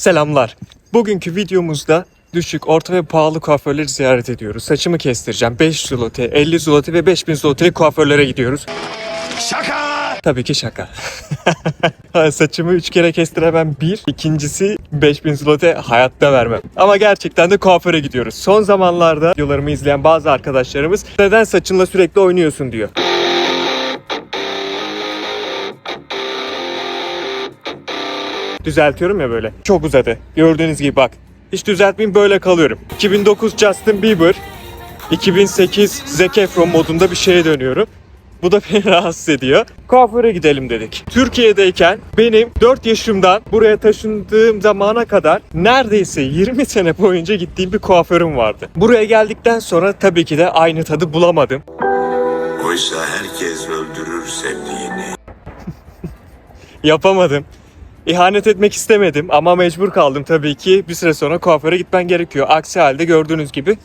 Selamlar. Bugünkü videomuzda düşük, orta ve pahalı kuaförleri ziyaret ediyoruz. Saçımı kestireceğim. 5 zloty, 50 zloty ve 5000 zlotylik kuaförlere gidiyoruz. Şaka! Tabii ki şaka. Saçımı 3 kere kestiremem bir. İkincisi 5000 zloty hayatta vermem. Ama gerçekten de kuaföre gidiyoruz. Son zamanlarda videolarımı izleyen bazı arkadaşlarımız neden saçınla sürekli oynuyorsun diyor. Düzeltiyorum ya böyle. Çok uzadı. Gördüğünüz gibi bak. Hiç düzeltmeyeyim böyle kalıyorum. 2009 Justin Bieber, 2008 Zac Efron modunda bir şeye dönüyorum. Bu da beni rahatsız ediyor. Kuaföre gidelim dedik. Türkiye'deyken benim 4 yaşımdan buraya taşındığım zamana kadar neredeyse 20 sene boyunca gittiğim bir kuaförüm vardı. Buraya geldikten sonra tabii ki de aynı tadı bulamadım. Oysa herkes öldürür sevdiğini. Yapamadım. İhanet etmek istemedim ama mecbur kaldım tabii ki. Bir süre sonra kuaföre gitmen gerekiyor. Aksi halde gördüğünüz gibi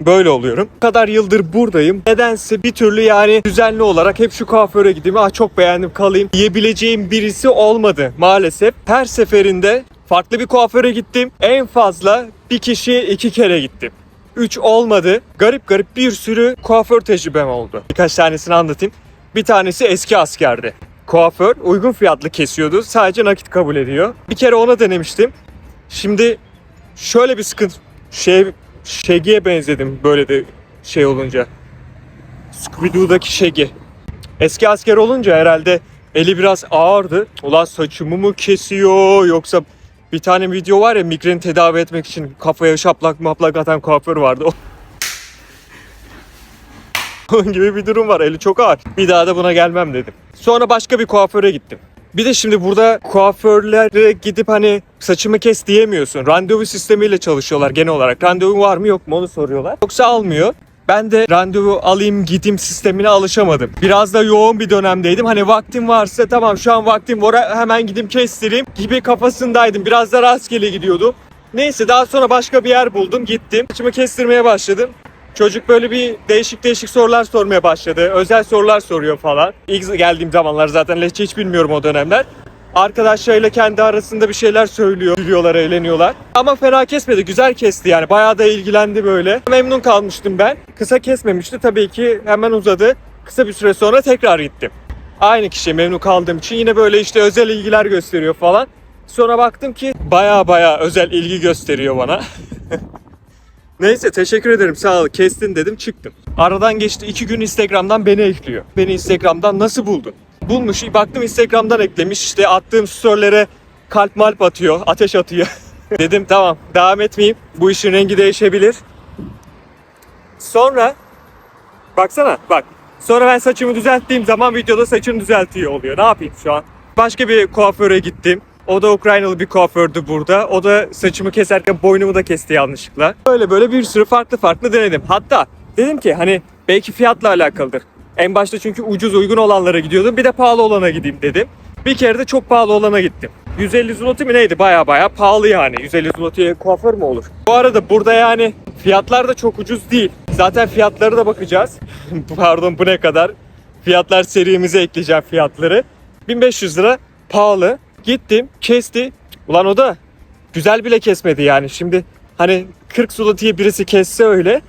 böyle oluyorum. Bu kadar yıldır buradayım. Nedense bir türlü yani düzenli olarak hep şu kuaföre gideyim. Ah çok beğendim kalayım diyebileceğim birisi olmadı maalesef. Her seferinde farklı bir kuaföre gittim. En fazla bir kişiye iki kere gittim. 3 olmadı. Garip garip bir sürü kuaför tecrübem oldu. Birkaç tanesini anlatayım. Bir tanesi eski askerdi. Kuaför uygun fiyatlı kesiyordu. Sadece nakit kabul ediyor. Bir kere ona denemiştim. Şimdi şöyle bir sıkıntı şey Şegi'ye benzedim böyle de şey olunca. Scooby-Doo'daki Şegi. Eski asker olunca herhalde eli biraz ağırdı. Ulan saçımı mı kesiyor yoksa bir tane video var ya migreni tedavi etmek için kafaya şaplak maplak atan kuaför vardı. Onun gibi bir durum var. Eli çok ağır. Bir daha da buna gelmem dedim. Sonra başka bir kuaföre gittim. Bir de şimdi burada kuaförlere gidip hani saçımı kes diyemiyorsun. Randevu sistemiyle çalışıyorlar genel olarak. Randevu var mı yok mu onu soruyorlar. Yoksa almıyor. Ben de randevu alayım gideyim sistemine alışamadım. Biraz da yoğun bir dönemdeydim. Hani vaktim varsa tamam şu an vaktim var hemen gidip kestireyim gibi kafasındaydım. Biraz da rastgele gidiyordum. Neyse daha sonra başka bir yer buldum gittim. Saçımı kestirmeye başladım. Çocuk böyle bir değişik değişik sorular sormaya başladı. Özel sorular soruyor falan. İlk geldiğim zamanlar zaten lehçe hiç bilmiyorum o dönemler. Arkadaşlarıyla kendi arasında bir şeyler söylüyor. Gülüyorlar, eğleniyorlar. Ama fena kesmedi. Güzel kesti yani. Bayağı da ilgilendi böyle. Memnun kalmıştım ben. Kısa kesmemişti. Tabii ki hemen uzadı. Kısa bir süre sonra tekrar gittim. Aynı kişiye memnun kaldığım için yine böyle işte özel ilgiler gösteriyor falan. Sonra baktım ki baya baya özel ilgi gösteriyor bana. Neyse teşekkür ederim sağ ol kestin dedim çıktım. Aradan geçti iki gün Instagram'dan beni ekliyor. Beni Instagram'dan nasıl buldun? Bulmuş baktım Instagram'dan eklemiş işte attığım storylere kalp malp atıyor ateş atıyor. dedim tamam devam etmeyeyim bu işin rengi değişebilir. Sonra baksana bak sonra ben saçımı düzelttiğim zaman videoda saçını düzeltiyor oluyor ne yapayım şu an. Başka bir kuaföre gittim. O da Ukraynalı bir kuafördü burada. O da saçımı keserken boynumu da kesti yanlışlıkla. Böyle böyle bir sürü farklı farklı denedim. Hatta dedim ki hani belki fiyatla alakalıdır. En başta çünkü ucuz uygun olanlara gidiyordum. Bir de pahalı olana gideyim dedim. Bir kere de çok pahalı olana gittim. 150 zloty mi neydi? Baya baya pahalı yani. 150 zlotyye kuaför mü olur? Bu arada burada yani fiyatlar da çok ucuz değil. Zaten fiyatları da bakacağız. Pardon bu ne kadar? Fiyatlar serimize ekleyeceğim fiyatları. 1500 lira pahalı. Gittim kesti. Ulan o da güzel bile kesmedi yani. Şimdi hani 40 zlotyye birisi kesse öyle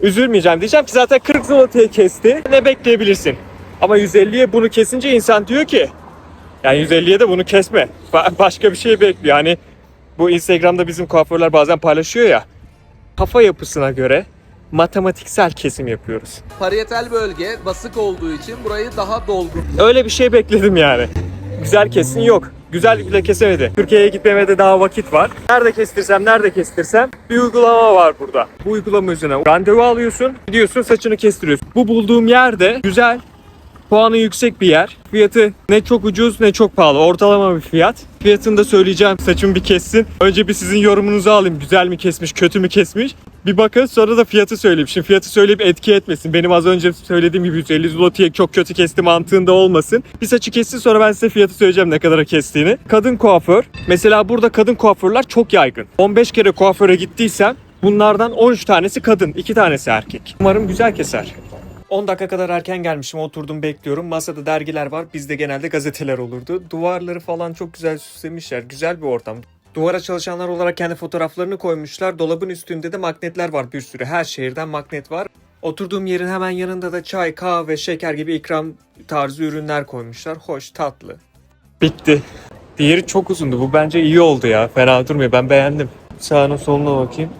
üzülmeyeceğim. Diyeceğim ki zaten 40 zlotyye kesti. Ne bekleyebilirsin? Ama 150'ye bunu kesince insan diyor ki yani 150'ye de bunu kesme. Ba- başka bir şey bekliyor. Hani bu Instagram'da bizim kuaförler bazen paylaşıyor ya. Kafa yapısına göre matematiksel kesim yapıyoruz. Parietal bölge basık olduğu için burayı daha dolgun Öyle bir şey bekledim yani. Güzel kesin yok. Güzel bile kesemedi. Türkiye'ye gitmeme de daha vakit var. Nerede kestirsem, nerede kestirsem bir uygulama var burada. Bu uygulama üzerine randevu alıyorsun, gidiyorsun saçını kestiriyorsun. Bu bulduğum yerde güzel, puanı yüksek bir yer. Fiyatı ne çok ucuz ne çok pahalı. Ortalama bir fiyat. Fiyatını da söyleyeceğim. Saçımı bir kessin. Önce bir sizin yorumunuzu alayım. Güzel mi kesmiş, kötü mü kesmiş? Bir bakın sonra da fiyatı söyleyeyim. Şimdi fiyatı söyleyip etki etmesin. Benim az önce söylediğim gibi 150 zlotyye çok kötü kesti mantığında olmasın. Bir saçı kessin sonra ben size fiyatı söyleyeceğim ne kadara kestiğini. Kadın kuaför. Mesela burada kadın kuaförler çok yaygın. 15 kere kuaföre gittiysem bunlardan 13 tanesi kadın, 2 tanesi erkek. Umarım güzel keser. 10 dakika kadar erken gelmişim oturdum bekliyorum. Masada dergiler var. Bizde genelde gazeteler olurdu. Duvarları falan çok güzel süslemişler. Güzel bir ortam. Duvara çalışanlar olarak kendi fotoğraflarını koymuşlar. Dolabın üstünde de magnetler var bir sürü. Her şehirden magnet var. Oturduğum yerin hemen yanında da çay, kahve, şeker gibi ikram tarzı ürünler koymuşlar. Hoş, tatlı. Bitti. Diğeri çok uzundu. Bu bence iyi oldu ya. Fena durmuyor. Ben beğendim. Sağına soluna bakayım.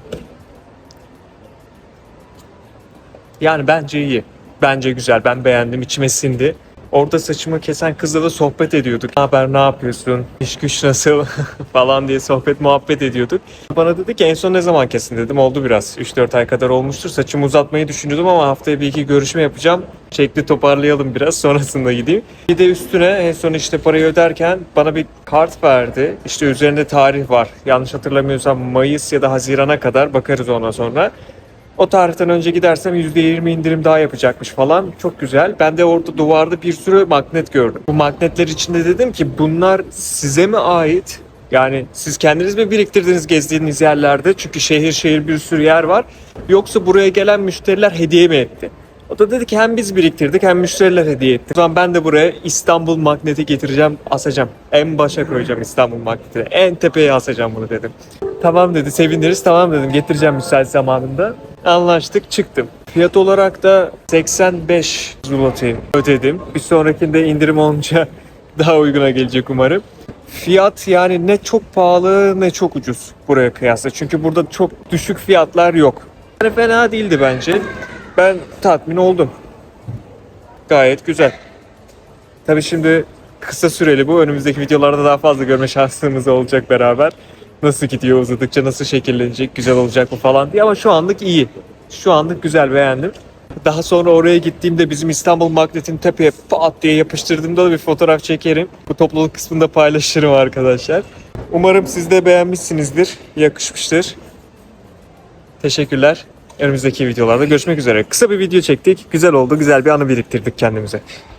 Yani bence iyi. Bence güzel. Ben beğendim. İçime sindi. Orada saçımı kesen kızla da sohbet ediyorduk. Ne haber, ne yapıyorsun, iş güç nasıl falan diye sohbet muhabbet ediyorduk. Bana dedi ki en son ne zaman kesin dedim. Oldu biraz. 3-4 ay kadar olmuştur. Saçımı uzatmayı düşünüyordum ama haftaya bir iki görüşme yapacağım. Şekli toparlayalım biraz sonrasında gideyim. Bir de üstüne en son işte parayı öderken bana bir kart verdi. İşte üzerinde tarih var. Yanlış hatırlamıyorsam Mayıs ya da Haziran'a kadar bakarız ona sonra. O tarihten önce gidersem %20 indirim daha yapacakmış falan. Çok güzel. Ben de orada duvarda bir sürü magnet gördüm. Bu magnetler içinde dedim ki bunlar size mi ait? Yani siz kendiniz mi biriktirdiniz gezdiğiniz yerlerde? Çünkü şehir şehir bir sürü yer var. Yoksa buraya gelen müşteriler hediye mi etti? O da dedi ki hem biz biriktirdik hem müşteriler hediye etti. O zaman ben de buraya İstanbul magneti getireceğim, asacağım. En başa koyacağım İstanbul magnetini. En tepeye asacağım bunu dedim. Tamam dedi seviniriz tamam dedim getireceğim müsait zamanında. Anlaştık çıktım. Fiyat olarak da 85 zloty ödedim. Bir sonrakinde indirim olunca daha uyguna gelecek umarım. Fiyat yani ne çok pahalı ne çok ucuz buraya kıyasla. Çünkü burada çok düşük fiyatlar yok. Yani fena değildi bence. Ben tatmin oldum. Gayet güzel. Tabii şimdi kısa süreli bu. Önümüzdeki videolarda daha fazla görme şansımız olacak beraber. Nasıl gidiyor uzadıkça, nasıl şekillenecek, güzel olacak mı falan diye. Ama şu anlık iyi. Şu anlık güzel, beğendim. Daha sonra oraya gittiğimde bizim İstanbul Magnet'in tepeye pat diye yapıştırdığımda da bir fotoğraf çekerim. Bu topluluk kısmında paylaşırım arkadaşlar. Umarım siz de beğenmişsinizdir, yakışmıştır. Teşekkürler. Önümüzdeki videolarda görüşmek üzere. Kısa bir video çektik. Güzel oldu. Güzel bir anı biriktirdik kendimize.